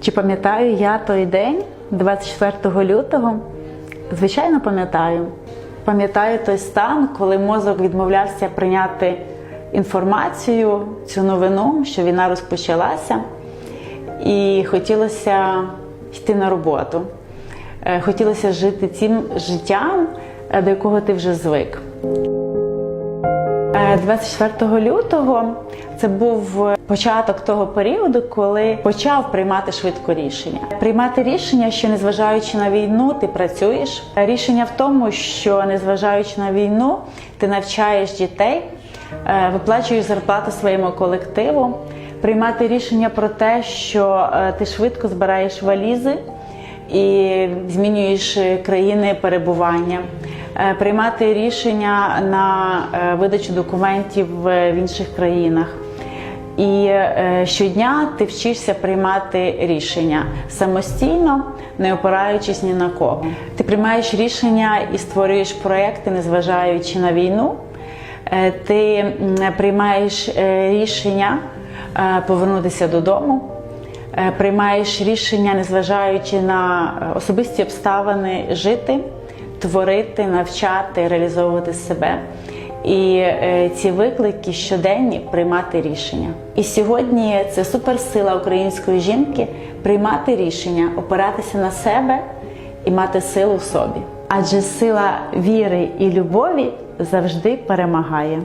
Чи пам'ятаю я той день, 24 лютого? Звичайно, пам'ятаю. Пам'ятаю той стан, коли мозок відмовлявся прийняти інформацію, цю новину, що війна розпочалася, і хотілося йти на роботу. Е, Хотілося жити цим життям, е, до якого ти вже звик. Е, 24 лютого це був початок того періоду, коли почав приймати швидко рішення. Приймати рішення, що незважаючи на війну, ти працюєш. Рішення в тому, що незважаючи на війну, ти навчаєш дітей, е, виплачуєш зарплату своєму колективу. Приймати рішення про те, що е, ти швидко збираєш валізи і змінюєш е, країни перебування, Е, приймати рішення на е, видачу документів в в інших країнах. І е, щодня ти вчишся приймати рішення самостійно, не опираючись ні на кого. Ти приймаєш рішення і створюєш проекти, незважаючи на війну. Е, Ти приймаєш е, рішення е, повернутися додому. Е, Приймаєш рішення, незважаючи на е, особисті обставини, жити, творити, навчати, реалізовувати себе. І е, ці виклики щоденні приймати рішення. І сьогодні це суперсила української жінки приймати рішення, опиратися на себе і мати силу в собі. Адже сила віри і любові завжди перемагає.